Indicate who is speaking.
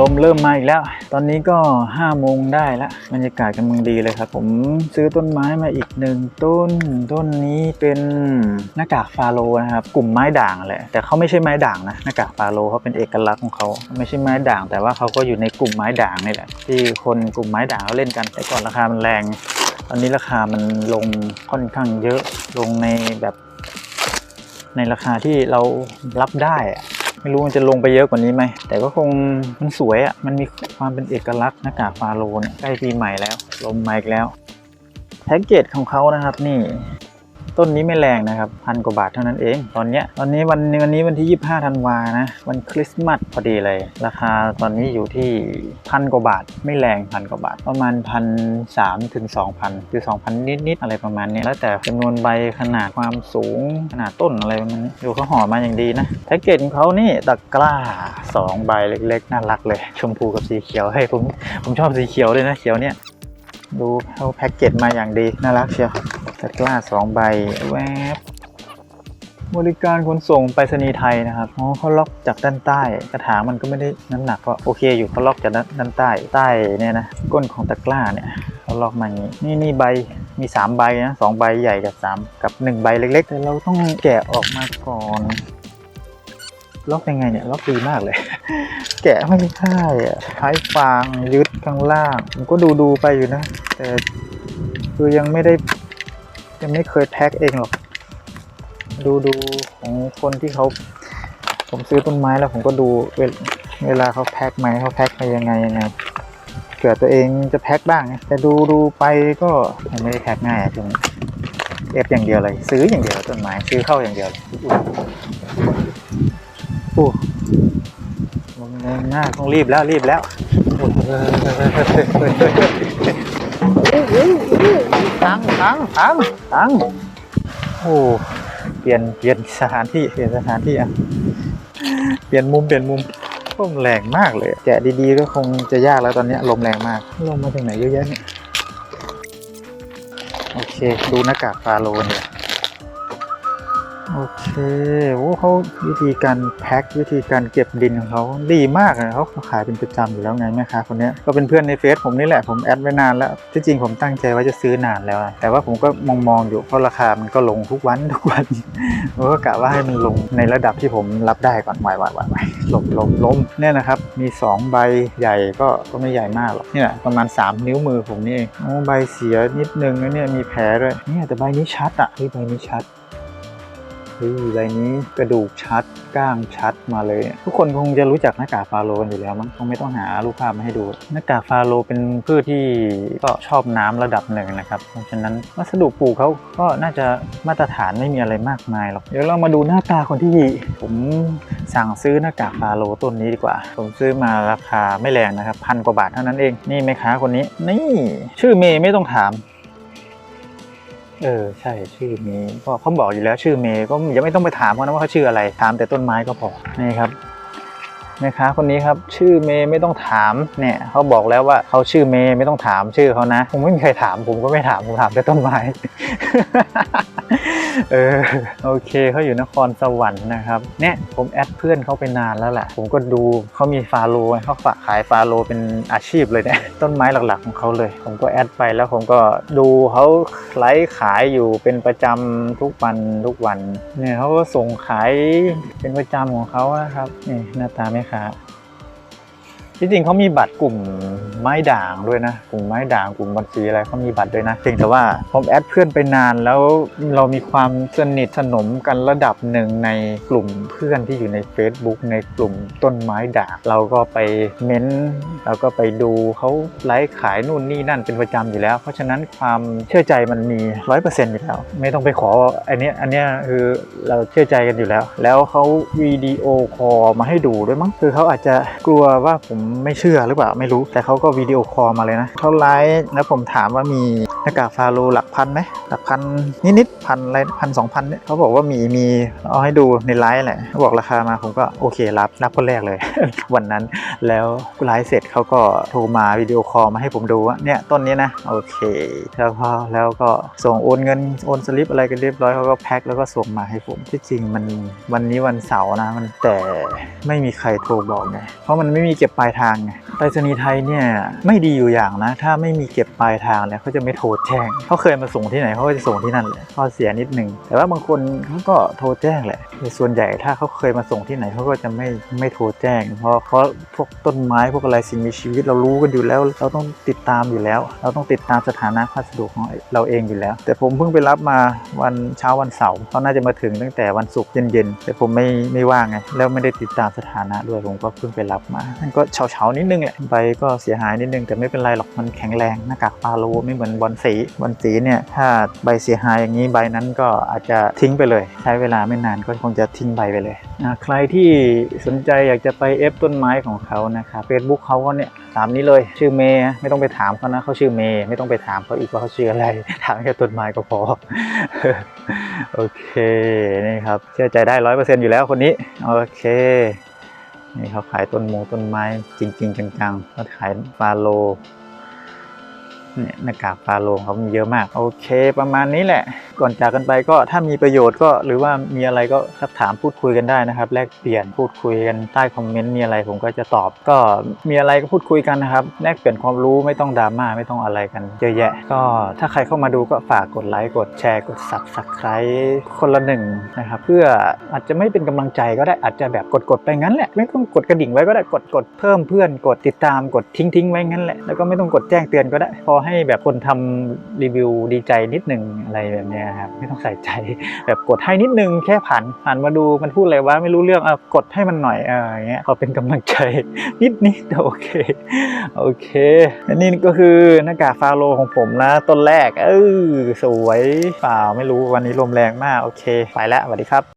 Speaker 1: ลมเริ่มมาอีกแล้ว ตอนนี้ก็5โมงได้แล้วบรรยากาศกำลังดีเลยครับ ผมซื้อต้นไม้มาอีกหนึ่งต้น ต้นนี้เป็นหน้ากากฟาโลนะครับ กลุ่มไม้ด่างแหละ แต่เขาไม่ใช่ไม้ด่างนะ หน้ากากฟาโลเขาเป็นเอกลักษณ์ของเขา ไม่ใช่ไม้ด่าง แต่ว่าเขาก็อยู่ในกลุ่มไม้ด่างนี่แหละ ที่คนกลุ่มไม้ด่างเขาเล่นกัน แต่ก่อนราคามันแรง ตอนนี้ราคามันลงค่อนข้างเยอะ ลงในแบบในราคาที่เรารับได้อะ ไม่รู้มันจะลงไปเยอะกว่านี้ไหม แต่ก็คงมันสวยอะ่ะ มันมีความเป็นเอกลักษณ์หน้ากากฟาโลเนี่ยใกล้ปีใหม่แล้ว ลมมาอีกแล้ว แพ็กเกจของเขานะครับนี่ ต้นนี้ไม่แรงนะครับพันกว่าบาทเท่านั้นเอง ตอนเนี้ยตอนนี้วันวันนี้วันที่ 25ธันวานะวันคริสต์มาสพอดีเลย ราคาตอนนี้อยู่ที่พันกว่าบาท ไม่แรงพันกว่าบาท ประมาณพันสามถึงสองพันคือสองพันนิดๆอะไรประมาณนี้แล้วแต่จำนวนใบขนาดความสูงขนาดต้นอะไรประมาณนี้ดูเขาห่อมาอย่างดีนะแพ็กเกจของเขานี่ตะกร้าสองใบเล็กๆน่ารักเลย ชมพูกับสีเขียวให้ผมผมชอบสีเขียวเลยนะเขียวเนี่ยดูเขาแพ็กเกจมาอย่างดีน่ารักเชียว ตะกร้าสองใบแวบบริการขนส่งไปรษณีย์ไทยนะครับอ๋อเขาล็อกจากด้านใต้ กระถางมันก็ไม่ได้น้ำหนักก็โอเคอยู่เขาล็อกจากด้านใต้ใต้เนี่ยนะก้นของตะกร้าเนี่ยเขาล็อกมาอย่างนี้นี่นี่ใบมีสามใบนะสองใบใหญ่กับสามกับหนึ่งใบเล็กๆแต่เราต้องแกะออกมาก่อน ล็อกยังไงเนี่ยล็อกดีมากเลย แกะไม่ได้อะใช้ฟางยึดข้างล่างผมก็ดูดูไปอยู่นะ แต่คือยังไม่ได้ ยังไม่เคยแพ็คเองหรอก ดูดูของคนที่เขา ผมซื้อต้นไม้แล้วผมก็ดูเวลาเขาแพ็คไหมเขาแพ็คไปยังไงยังไงเผื่อตัวเองจะแพ็คบ้าง แต่ดูดูไปก็ยังไม่ได้แพ็คง่ายอะช่วงนี้เอฟอย่างเดียวเลย ซื้ออย่างเดียวต้นไม้ซื้อเข้าอย่างเดียวเลยโอ้ลงแรงมาต้องรีบแล้วรีบแล้ว อังตังตังตังโอ้เปลี่ยนเปลี่ยนสถานที่เปลี่ยนสถานที่อะเปลี่ยนมุมเปลี่ยนมุมลมแรงมากเลยแกะดีๆก็คงจะยากแล้วตอนนี้ลมแรงมากลมมาจากไหนเยอะแยะเนี่ยโอเค ดูหน้ากากฟาโลเนี่ย โอเคโอ้เขาวิธีการแพ็ควิธีการเก็บดินของเขาดีมากเลยเขาขายเป็นประจำอยู่แล้วไงแม่ค้าคนนี้ก็เป็นเพื่อนในเฟซผมนี่แหละผมแอดไว้นานแล้วที่จริงผมตั้งใจว่าจะซื้อนานแล้ว แต่ว่าผมก็มองมองๆอยู่เพราะราคามันก็ลงทุกวันทุกวันผมก็กะว่าให้มันลงในระดับที่ผมรับได้ก่อนไหวไหวไหวไหวลมลมลมเนี่ยนะครับมี 2 ใบใหญ่ก็ก็ไม่ใหญ่มากหรอกนี่ยประมาณ 3 นิ้วมือผมนี่เองโอ้ใบเสียนิดนึงแล้วเนี่ยมีแผลด้วยเนี่ยแต่ใบนี้ชัดอะเฮ้ยใบนี้ชัด เฮ้ยใบนี้กระดูกชัดก้างชัดมาเลย ทุกคนคงจะรู้จักหน้ากากฟาโรกันอยู่แล้วมั้งคงไม่ต้องหารูปภาพมาให้ดู หน้ากากฟาโรเป็นพืชที่ก็ชอบน้ำระดับหนึ่งนะครับ เพราะฉะนั้นวัสดุปลูกเขาก็น่าจะมาตรฐานไม่มีอะไรมากมายหรอกเดี๋ยวเรามาดูหน้าตาคนที่ผมสั่งซื้อหน้ากากฟาโรต้นนี้ดีกว่า ผมซื้อมาราคาไม่แรงนะครับพันกว่าบาทเท่านั้นเองนี่แม่ค้าคนนี้นี่ชื่อเมย์ไม่ต้องถาม เออใช่ชื่อเมย์ก็เขาบอกอยู่แล้วชื่อเมย์ก็ยังไม่ต้องไปถามเขานะว่าเขาชื่ออะไรถามแต่ต้นไม้ก็พอนี่ครับ แม่ค้าคนนี้ครับชื่อเมย์ไม่ต้องถามเนี่ยเขาบอกแล้วว่าเขาชื่อเมย์ไม่ต้องถามชื่อเขานะผมไม่มีใครถามผมก็ไม่ถามผมถามแต่ต้นไม้เออโอเคเขาอยู่นครสวรรค์นะครับเนี่ยผมแอดเพื่อนเขาไปนานแล้วแหละผมก็ดูเขามีฟาโลเขาฝากขายฟาโลเป็นอาชีพเลยเนี่ยต้นไม้หลักๆของเขาเลย ผมก็แอดไปแล้วผมก็ดูเขาไลฟ์ขายอยู่เป็นประจำทุกวันทุกวันเนี่ยเขาก็ส่งขายเป็นประจำของเขาครับนี่หน้าตาแม่ค้า ที่จริงเขามีบัตรกลุ่มไม้ด่างด้วยนะ กลุ่มไม้ด่างกลุ่มบัญชีอะไรเขามีบัตรด้วยนะเพียงแต่ว่าผมแอดเพื่อนไปนานแล้วเรามีความสนิทสนมกันระดับหนึ่งในกลุ่มเพื่อนที่อยู่ใน Facebook ในกลุ่มต้นไม้ด่างเราก็ไปเม้นต์เราก็ไปดูเขาไลฟ์ขายนู่นนี่นั่นเป็นประจำอยู่แล้ว เพราะฉะนั้นความเชื่อใจมันมีร้อยเปอร์เซ็นต์อยู่แล้ว ไม่ต้องไปขออันนี้อันนี้คือเราเชื่อใจกันอยู่แล้ว แล้วเขาวิดีโอคอลมาให้ดูด้วยมั้งคือเขาอาจจะกลัวว่าผมไม่เชื่อหรือเปล่าไม่รู้ แต่เขาก็วิดีโอคอลมาเลยนะเขาไลฟ์แล้วผมถามว่ามี หน้ากากฟาโลหลักพันไหมหลักพันนิดๆพันอะไรพันสองพันเนี่ยเขาบอกว่ามีมีเอาให้ดูในไลฟ์แหละบอกราคามาผมก็โอเครับรับคนแรกเลย วันนั้นแล้วไลฟ์เสร็จเขาก็โทรมาวิดีโอคอลมาให้ผมดูว่าเนี่ยต้นนี้นะโอเคแล้วพอแล้วก็ส่งโอนเงินโอนสลิปอะไรกันเรียบร้อยเขาก็แพ็คแล้วก็ส่งมาให้ผมที่จริงมันวันนี้วันเสาร์นะมันแต่ไม่มีใครโทรบอกไงเพราะมันไม่มีเก็บปลายทางไงไปรษณีย์ไทยเนี่ยไม่ดีอยู่อย่างนะ ถ้าไม่มีเก็บปลายทางเนี่ยเขาจะไม่โทรแจ้งเขาเคยมาส่งที่ไหนเขาก็จะส่งที่นั่นเลยข้อเสียนิดหนึ่งแต่ว่าบางคนเขาก็โทรแจ้งแหละแต่ส่วนใหญ่ถ้าเขาเคยมาส่งที่ไหนเขาก็จะไม่ไม่โทรแจ้ง เพราะเขาพวกต้นไม้พวกอะไรสิ่งมีชีวิตเรารู้กันอยู่แล้ว เราต้องติดตามอยู่แล้ว เราต้องติดตามสถานะพัสดุของเราเองอยู่แล้ว แต่ผมเพิ่งไปรับมาวันเช้าวันเสาร์เขาน่าจะมาถึงตั้งแต่วันศุกร์เย็นๆแต่ผมไม่ไม่ว่างไงแล้วไม่ได้ติดตามสถานะด้วยผมก็เพิ่งไปรับมามันก็เฉาๆนิดนึงแหละใบก็เสียหายนิดนึงแต่ไม่เป็นไรหรอกมันแข็งแรงหน้ากากฟาโลไม่เหมือนบอลสีบอลสีเนี่ยถ้าใบเสียหายอย่างนี้ใบนั้นก็อาจจะทิ้งไปเลย ใช้เวลาไม่นานก็คงจะทิ้งใบไปเลยใครที่สนใจอยากจะไปเอฟต้นไม้ของเขานะครับเฟซบุ๊กเขาก็เนี่ยตามนี้เลยชื่อเมย์ไม่ต้องไปถามเขานะเขาชื่อเมย์ไม่ต้องไปถามเขาอีกว่าเขาชื่ออะไร ถามแค่ต้นไม้ก็พอโอเคนี่ครับเชื่อใจได้ร้อยเปอร์เซ็นต์อยู่แล้วคนนี้โอเคนี่เขาขายต้นโมต้นไม้จริง ๆ จังๆเขาขายฟาโล เนี่ยหน้ากากฟาโลงเขามีเยอะมาก โอเคประมาณนี้แหละ ก่อนจากกันไปก็ถ้ามีประโยชน์ก็หรือว่ามีอะไรก็ทักถามพูดคุยกันได้นะครับแลกเปลี่ยนพูดคุยกันใต้คอมเมนต์มีอะไรผมก็จะตอบ ก็มีอะไรก็พูดคุยกันนะครับแลกเปลี่ยนความรู้ไม่ต้องดราม่าไม่ต้องอะไรกันเยอะแยะ ก็ถ้าใครเข้ามาดูก็ฝากกดไลค์กดแชร์กด subscribe คนละหนึ่งนะครับเพื่ออาจจะไม่เป็นกำลังใจก็ได้อาจจะแบบกดๆไปงั้นแหละไม่ต้องกดกระดิ่งไว้ก็ได้กดกดเพิ่มเพื่อนกดติดตามกดทิ้งทิ้งๆไว้งั้นแหละแล้วก็ไม่ต้องกดแจ้งเตือนก็ได้ พอให้แบบคนทำรีวิวดีใจนิดหนึ่งอะไรแบบเนี้ยครับไม่ต้องใส่ใจแบบกดให้นิดนึงแค่ผ่านผ่านมาดูมันพูดอะไรวะไม่รู้เรื่องเอากดให้มันหน่อยเอออย่างเงี้ยขอเป็นกำลังใจนิดนิดโอเคโอเคและนี่ก็คือหน้ากากฟาโรของผมนะต้นแรกเออสวยเปล่าไม่รู้วันนี้ลมแรงมากโอเคไปแล้วสวัสดีครับ